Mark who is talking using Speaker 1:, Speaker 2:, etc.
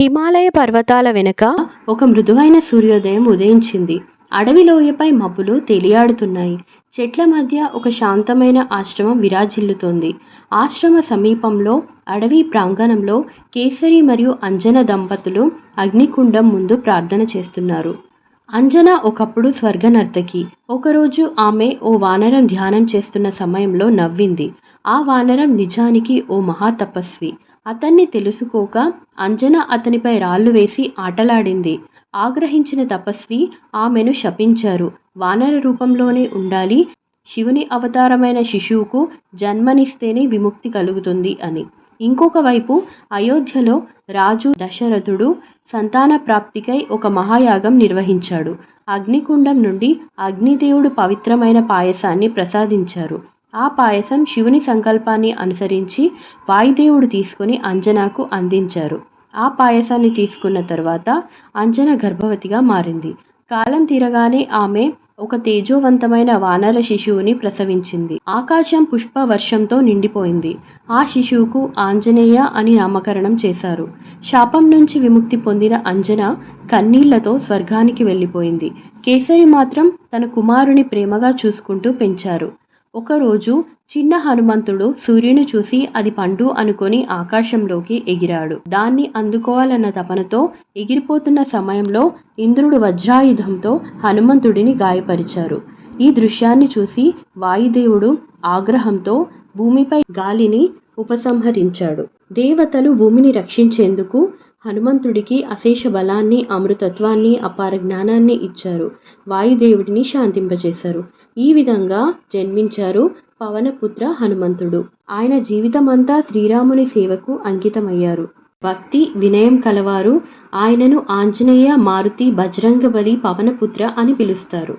Speaker 1: హిమాలయ పర్వతాల వెనుక
Speaker 2: ఒక మృదువైన సూర్యోదయం ఉదయించింది. అడవి లోయపై మబ్బులు తేలియాడుతున్నాయి. చెట్ల మధ్య ఒక శాంతమైన ఆశ్రమం విరాజిల్లుతోంది. ఆశ్రమ సమీపంలో అడవి ప్రాంగణంలో కేసరి మరియు అంజన దంపతులు అగ్నికుండం ముందు ప్రార్థన చేస్తున్నారు. అంజన ఒకప్పుడు స్వర్గనర్తకి. ఒకరోజు ఆమె ఓ వానరం ధ్యానం చేస్తున్న సమయంలో నవ్వింది. ఆ వానరం నిజానికి ఓ మహాతపస్వి. అతన్ని తెలుసుకోక అంజన అతనిపై రాళ్ళు వేసి ఆటలాడింది. ఆగ్రహించిన తపస్వి ఆమెను శపించారు. వానర రూపంలోనే ఉండాలి. శివుని అవతారమైన శిశువుకు జన్మనిస్తేనే విముక్తి కలుగుతుంది అని. ఇంకొక వైపు అయోధ్యలో రాజు దశరథుడు సంతాన ప్రాప్తికై ఒక మహాయాగం నిర్వహించాడు. అగ్నికుండం నుండి అగ్నిదేవుడు పవిత్రమైన పాయసాన్ని ప్రసాదించారు. ఆ పాయసం శివుని సంకల్పాన్ని అనుసరించి వాయుదేవుడు తీసుకుని అంజనాకు అందించారు. ఆ పాయసాన్ని తీసుకున్న తర్వాత అంజన గర్భవతిగా మారింది. కాలం తీరగానే ఆమె ఒక తేజోవంతమైన వానర శిశువుని ప్రసవించింది. ఆకాశం పుష్ప వర్షంతో నిండిపోయింది. ఆ శిశువుకు ఆంజనేయ అని నామకరణం చేశారు. శాపం నుంచి విముక్తి పొందిన అంజన కన్నీళ్ళతో స్వర్గానికి వెళ్ళిపోయింది. కేసరి మాత్రం తన కుమారుని ప్రేమగా చూసుకుంటూ పెంచారు. ఒకరోజు చిన్న హనుమంతుడు సూర్యుని చూసి అది పండు అనుకొని ఆకాశంలోకి ఎగిరాడు. దాన్ని అందుకోవాలన్న తపనతో ఎగిరిపోతున్న సమయంలో ఇంద్రుడు వజ్రాయుధంతో హనుమంతుడిని గాయపరిచారు. ఈ దృశ్యాన్ని చూసి వాయుదేవుడు ఆగ్రహంతో భూమిపై గాలిని ఉపసంహరించాడు. దేవతలు భూమిని రక్షించేందుకు హనుమంతుడికి అశేష బలాన్ని అమృతత్వాన్ని అపార జ్ఞానాన్ని ఇచ్చారు. వాయుదేవుడిని శాంతింపజేశారు. ఈ విధంగా జన్మించారు పవనపుత్ర హనుమంతుడు. ఆయన జీవితమంతా శ్రీరాముని సేవకు అంకితమయ్యారు. భక్తి వినయం కలవారు. ఆయనను ఆంజనేయ మారుతి బజరంగబలి పవనపుత్ర అని పిలుస్తారు.